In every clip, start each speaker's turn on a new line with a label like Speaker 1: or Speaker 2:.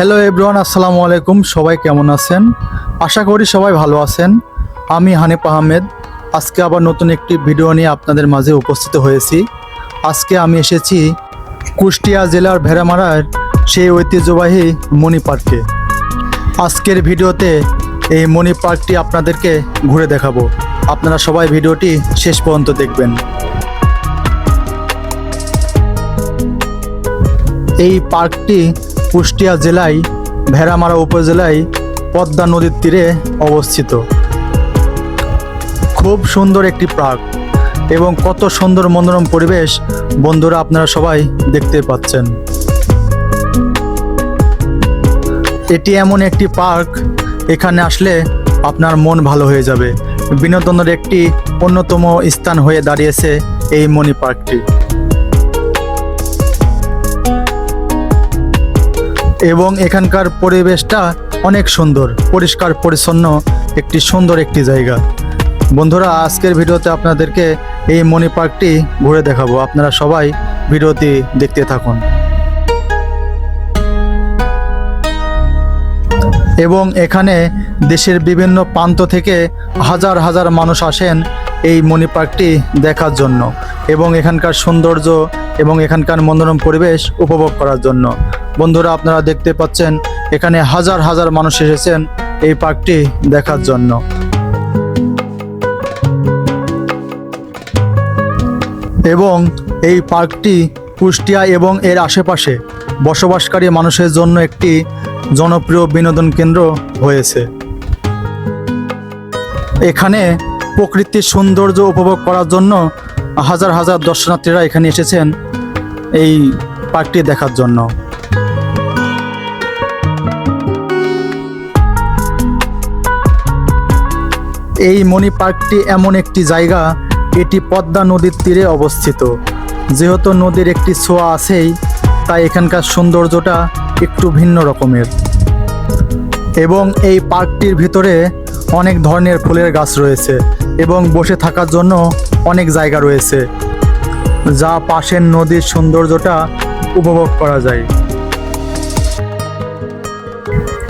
Speaker 1: Hello everyone, আসসালামু আলাইকুম। সবাই কেমন আছেন? আশা করি সবাই ভালো আছেন। আমি হানিফ আহমেদ। আজকে আবার নতুন একটি ভিডিও নিয়ে আপনাদের মাঝে উপস্থিত হয়েছি। আজকে আমি এসেছি কুষ্টিয়া জেলার ভেড়ামারার সেই ঐতিহ্যবাহী মণি পার্কে। আজকের ভিডিওতে এই মণি পার্কটি আপনাদেরকে ঘুরে দেখাবো। আপনারা সবাই ভিডিওটি শেষ পর্যন্ত দেখবেন। এই পার্কটি কুষ্টিয়া জেলায়, ভেড়ামারা উপজেলায় পদ্মা নদীর তীরে অবস্থিত। খুব সুন্দর একটি পার্ক এবং কত সুন্দর মনোরম পরিবেশ বন্ধুরা আপনারা সবাই দেখতে পাচ্ছেন। এটি এমন একটি পার্ক, এখানে আসলে আপনার মন ভালো হয়ে যাবে। বিনোদনের একটি অন্যতম স্থান হয়ে দাঁড়িয়েছে এই মণি পার্কটি। এবং এখানকার পরিবেশটা অনেক সুন্দর, পরিষ্কার, পরিচ্ছন্ন, একটি সুন্দর একটি জায়গা। বন্ধুরা, আজকের ভিডিওতে আপনাদেরকে এই মণি পার্কটি ঘুরে দেখাবো। আপনারা সবাই ভিডিওটি দেখতে থাকুন। এবং এখানে দেশের বিভিন্ন প্রান্ত থেকে হাজার হাজার মানুষ আসেন এই মণি পার্কটি দেখার জন্য এবং এখানকার সৌন্দর্য এবং এখানকার মনোরম পরিবেশ উপভোগ করার জন্য। বন্ধুরা, আপনারা দেখতে পাচ্ছেন, এখানে হাজার হাজার মানুষ এসেছেন এই পার্কটি দেখার জন্য। এবং এই পার্কটি কুষ্টিয়া এবং এর আশেপাশে বসবাসকারী মানুষের জন্য একটি জনপ্রিয় বিনোদন কেন্দ্র হয়েছে। এখানে প্রকৃতির সৌন্দর্য উপভোগ করার জন্য হাজার হাজার দর্শনার্থীরা এখানে এসেছেন এই পার্কটি দেখার জন্য। এই মণি পার্কটি এমন একটি জায়গা, এটি পদ্মা নদীর তীরে অবস্থিত। যেহেতু নদীর একটি ছোঁয়া আছেই, তাই এখানকার সৌন্দর্যটা একটু ভিন্ন রকমের। এবং এই পার্কটির ভিতরে অনেক ধরনের ফুলের গাছ রয়েছে এবং বসে থাকার জন্য অনেক জায়গা রয়েছে, যা পাশের নদীর সৌন্দর্যটা উপভোগ করা যায়।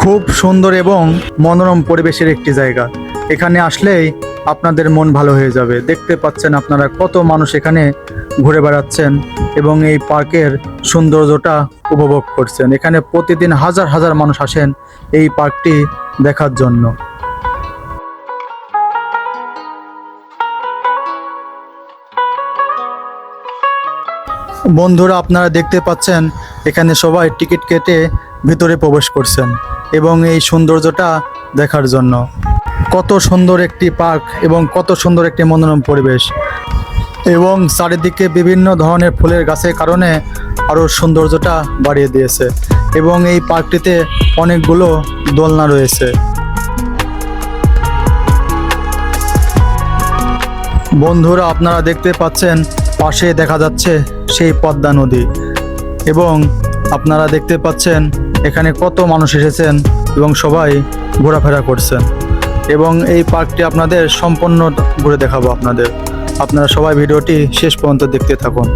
Speaker 1: খুব সুন্দর এবং মনোরম পরিবেশের একটি জায়গা। এখানে আসলেই আপনাদের মন ভালো হয়ে যাবে। দেখতে পাচ্ছেন আপনারা কত মানুষ এখানে ঘুরে বেড়াচ্ছেন এবং এই পার্কের সৌন্দর্যটা উপভোগ করছেন। এখানে প্রতিদিন হাজার হাজার মানুষ আসেন এই পার্কটি দেখার জন্য। বন্ধুরা, আপনারা দেখতে পাচ্ছেন এখানে সবাই টিকিট কেটে ভিতরে প্রবেশ করছেন এবং এই সৌন্দর্যটা দেখার জন্য। কত সুন্দর একটি পার্ক এবং কত সুন্দর একটি মনোরম পরিবেশ। এবং চারিদিকে বিভিন্ন ধরনের ফুলের গাছের কারণে আরও সৌন্দর্যটা বাড়িয়ে দিয়েছে। এবং এই পার্কটিতে অনেকগুলো দোলনা রয়েছে। বন্ধুরা, আপনারা দেখতে পাচ্ছেন, পাশে দেখা যাচ্ছে সেই পদ্মা নদী। এবং আপনারা দেখতে পাচ্ছেন, এখানে কত মানুষ এসেছেন এবং সবাই ঘোরাফেরা করছেন। এবং এই পার্কটি আপনাদের সম্পূর্ণ ঘুরে দেখাবো আপনাদের। আপনারা সবাই ভিডিওটি শেষ পর্যন্ত দেখতে থাকুন।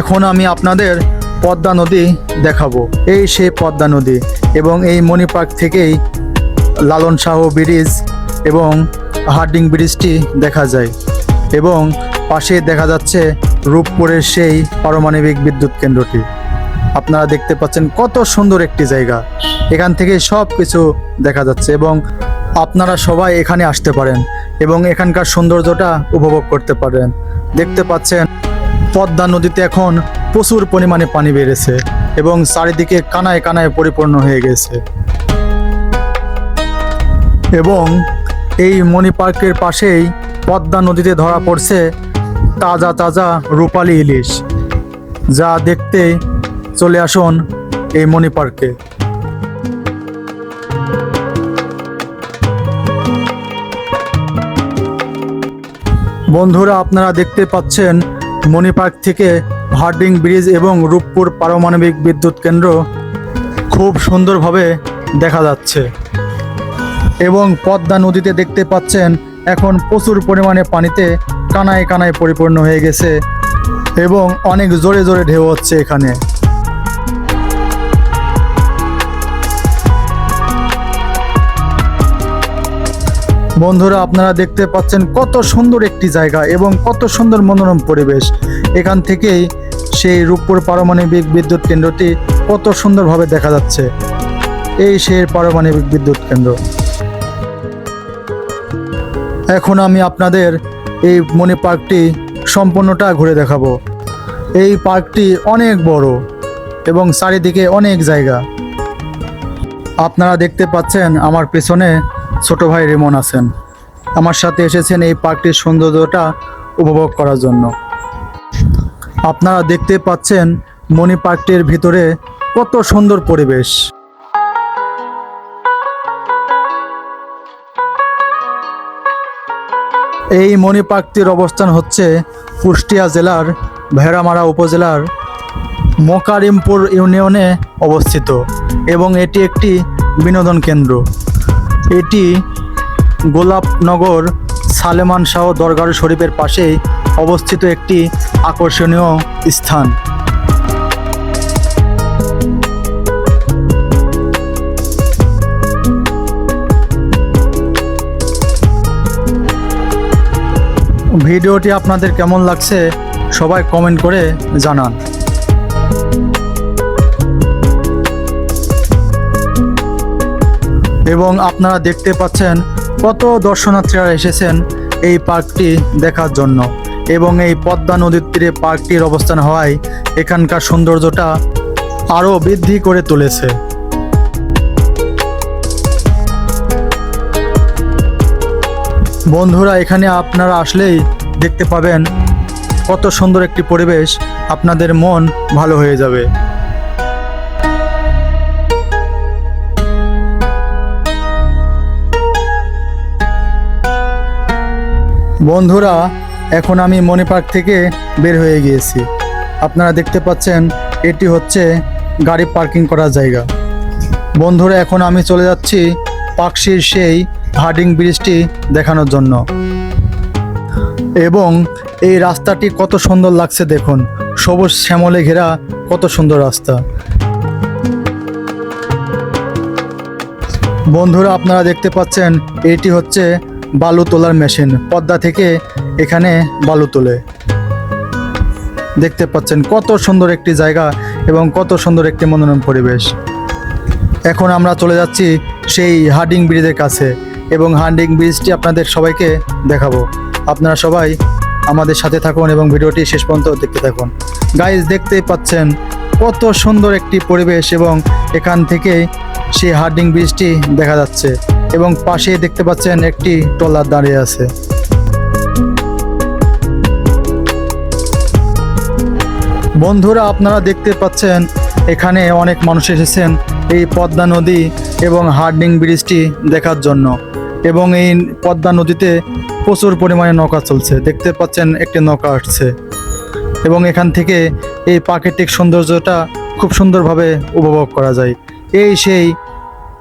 Speaker 1: এখন আমি আপনাদের পদ্মা নদী দেখাবো। এই সেই পদ্মা নদী এবং এই মণি পার্ক থেকেই লালন শাহ ব্রিজ এবং হার্ডিং ব্রিজটি দেখা যায়। এবং পাশে দেখা যাচ্ছে রূপপুরের সেই পারমাণবিক বিদ্যুৎ কেন্দ্রটি। আপনারা দেখতে পাচ্ছেন কত সুন্দর একটি জায়গা। এখান থেকে সব কিছু দেখা যাচ্ছে এবং আপনারা সবাই এখানে আসতে পারেন এবং এখানকার সৌন্দর্যটা উপভোগ করতে পারেন। দেখতে পাচ্ছেন পদ্মা নদীতে এখন প্রচুর পরিমাণে পানি বেড়েছে এবং চারিদিকে কানায় কানায় পরিপূর্ণ হয়ে গেছে। এবং এই মণি পার্কের পাশেই পদ্মা নদীতে ধরা পড়ছে তাজা তাজা রূপালী ইলিশ, যা দেখতে চলে আসুন এই মণি পার্কে। বন্ধুরা, আপনারা দেখতে পাচ্ছেন মণি পার্ক থেকে হার্ডিং ব্রিজ এবং রূপপুর পারমাণবিক বিদ্যুৎ কেন্দ্র খুব সুন্দরভাবে দেখা যাচ্ছে। এবং পদ্মা নদীতে দেখতে পাচ্ছেন এখন প্রচুর পরিমাণে পানিতে কানায় কানায় পরিপূর্ণ হয়ে গেছে এবং অনেক জোরে জোরে ঢেউ হচ্ছে এখানে। বন্ধুরা, আপনারা দেখতে পাচ্ছেন কত সুন্দর একটি জায়গা এবং কত সুন্দর মনোরম পরিবেশ। এখান থেকেই সেই রূপপুর পারমাণবিক বিদ্যুৎ কেন্দ্রটি কত সুন্দরভাবে দেখা যাচ্ছে। এই সেই পারমাণবিক বিদ্যুৎ কেন্দ্র। এখন আমি আপনাদের এই মনি পার্কটি সম্পূর্ণটা ঘুরে দেখাবো। এই পার্কটি অনেক বড় এবং চারিদিকে অনেক জায়গা। আপনারা দেখতে পাচ্ছেন আমার পেছনে ছোট ভাই রেমন আছেন। আমার সাথে এসেছেন এই পার্কটির সৌন্দর্যটা উপভোগ করার জন্য। আপনারা দেখতে পাচ্ছেন মণি পার্কটির ভিতরে কত সুন্দর পরিবেশ। এই মণিপাকটির অবস্থান হচ্ছে কুষ্টিয়া জেলার ভেড়ামারা উপজেলার মোকারিমপুর ইউনিয়নে অবস্থিত এবং এটি একটি বিনোদন কেন্দ্র। এটি গোলাপনগর সালেমান শাহ দরগার শরীফের পাশেই অবস্থিত একটি আকর্ষণীয় স্থান। ভিডিওটি আপনাদের কেমন লাগছে সবাই কমেন্ট করে জানান। এবং আপনারা দেখতে পাচ্ছেন কত দর্শনার্থীরা এসেছেন এই পার্কটি দেখার জন্য। এবং এই পদ্মা নদীর তীরে পার্কটির অবস্থান হওয়ায় এখানকার সৌন্দর্যটা আরও বৃদ্ধি করে তুলেছে। বন্ধুরা, এখানে আপনারা আসলেই দেখতে পাবেন কত সুন্দর একটি পরিবেশ। আপনাদের মন ভালো হয়ে যাবে। বন্ধুরা, এখন আমি মণি পার্ক থেকে বের হয়ে গিয়েছি। আপনারা দেখতে পাচ্ছেন, এটি হচ্ছে গাড়ি পার্কিং করার জায়গা। বন্ধুরা, এখন আমি চলে যাচ্ছি পাকশির সেই হার্ডিং ব্রিজটি দেখানোর জন্য। এবং এই রাস্তাটি কত সুন্দর লাগছে দেখুন। সবুজ শ্যামলে ঘেরা কত সুন্দর রাস্তা। বন্ধুরা, আপনারা দেখতে পাচ্ছেন, এটি হচ্ছে বালু তোলার মেশিন। পদ্মা থেকে এখানে বালু তোলে। দেখতে পাচ্ছেন কত সুন্দর একটি জায়গা এবং কত সুন্দর একটি মনোরম পরিবেশ। এখন আমরা চলে যাচ্ছি সেই হার্ডিং ব্রিজের কাছে। এবং হার্ডিং ব্রিজটি আপনাদের সবাইকে দেখাবো। আপনারা সবাই আমাদের সাথে থাকুন এবং ভিডিওটি শেষ পর্যন্ত দেখতে থাকুন। গাইজ দেখতেই পাচ্ছেন কত সুন্দর একটি পরিবেশ এবং এখান থেকে সেই হার্ডিং ব্রিজটি দেখা যাচ্ছে এবং পাশেই দেখতে পাচ্ছেন একটি ট্রলার দাঁড়িয়ে আছে। বন্ধুরা, আপনারা দেখতে পাচ্ছেন এখানে অনেক মানুষ এসেছেন এই পদ্মা নদী এবং হার্ডিং ব্রিজটি দেখার জন্য। এবং এই পদ্মা নদীতে প্রচুর পরিমাণে নৌকা চলছে। দেখতে পাচ্ছেন একটি নৌকা আসছে। এবং এখান থেকে এই প্রাকৃতিক সৌন্দর্যটা খুব সুন্দরভাবে উপভোগ করা যায়। এই সেই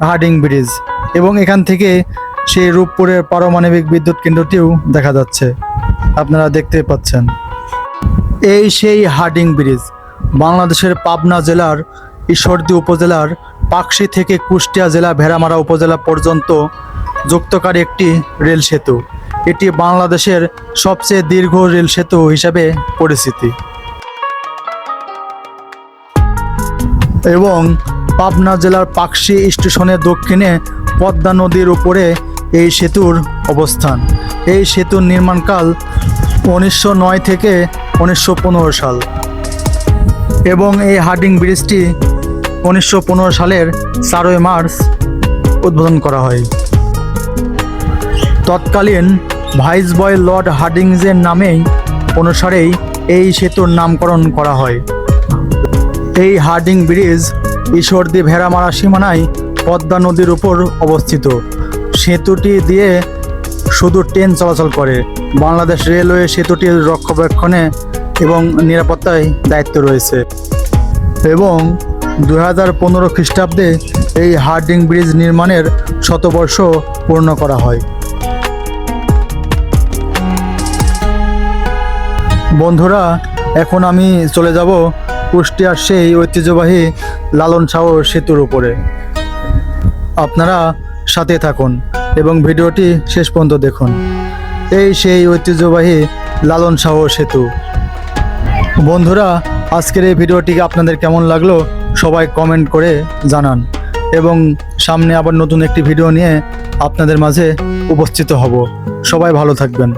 Speaker 1: হার্ডিং ব্রিজ। এবং এখান থেকে সেই রূপপুরের পারমাণবিক বিদ্যুৎ কেন্দ্রটিও দেখা যাচ্ছে। আপনারা দেখতে পাচ্ছেন। এই সেই হার্ডিং ব্রিজ। বাংলাদেশের পাবনা জেলার ঈশ্বরদী উপজেলার পাকশি থেকে কুষ্টিয়া জেলা ভেড়ামারা উপজেলা পর্যন্ত যুক্তকারী একটি রেল সেতু। এটি বাংলাদেশের সবচেয়ে দীর্ঘ রেল সেতু হিসাবে পরিচিতি। এবং পাবনা জেলার পাকশি স্টেশনের দক্ষিণে পদ্মা নদীর উপরে এই সেতুর অবস্থান। এই সেতুর নির্মাণকাল উনিশশো নয় থেকে উনিশশো পনেরো সাল। এবং এই হার্ডিং ব্রিজটি উনিশশো পনেরো সালের চারই মার্চ উদ্বোধন করা হয়। তৎকালীন ভাইসবয় লর্ড হার্ডিংসের নামেই অনুসারেই এই সেতুর নামকরণ করা হয়। এই হার্ডিং ব্রিজ ঈশ্বরদী ভেড়ামারা সীমানায় পদ্মা নদীর উপর অবস্থিত। সেতুটি দিয়ে শুধু ট্রেন চলাচল করে। বাংলাদেশ রেলওয়ে সেতুটির রক্ষণাবেক্ষণে এবং নিরাপত্তায় দায়িত্ব রয়েছে। এবং দু হাজার পনেরো খ্রিস্টাব্দে এই হার্ডিং ব্রিজ নির্মাণের শতবর্ষ পূর্ণ করা হয়। বন্ধুরা, এখন আমি চলে যাব কুষ্টিয়ার সেই ঐতিহ্যবাহী লালন শাহ সেতুর উপরে। আপনারা সাথে থাকুন এবং ভিডিওটি শেষ পর্যন্ত দেখুন। এই সেই ঐতিহ্যবাহী লালন শাহ সেতু। বন্ধুরা, আজকের এই ভিডিওটি আপনাদের কেমন লাগল সবাই কমেন্ট করে জানান এবং সামনে আবার নতুন একটি ভিডিও নিয়ে আপনাদের মাঝে উপস্থিত হব। সবাই ভালো থাকবেন।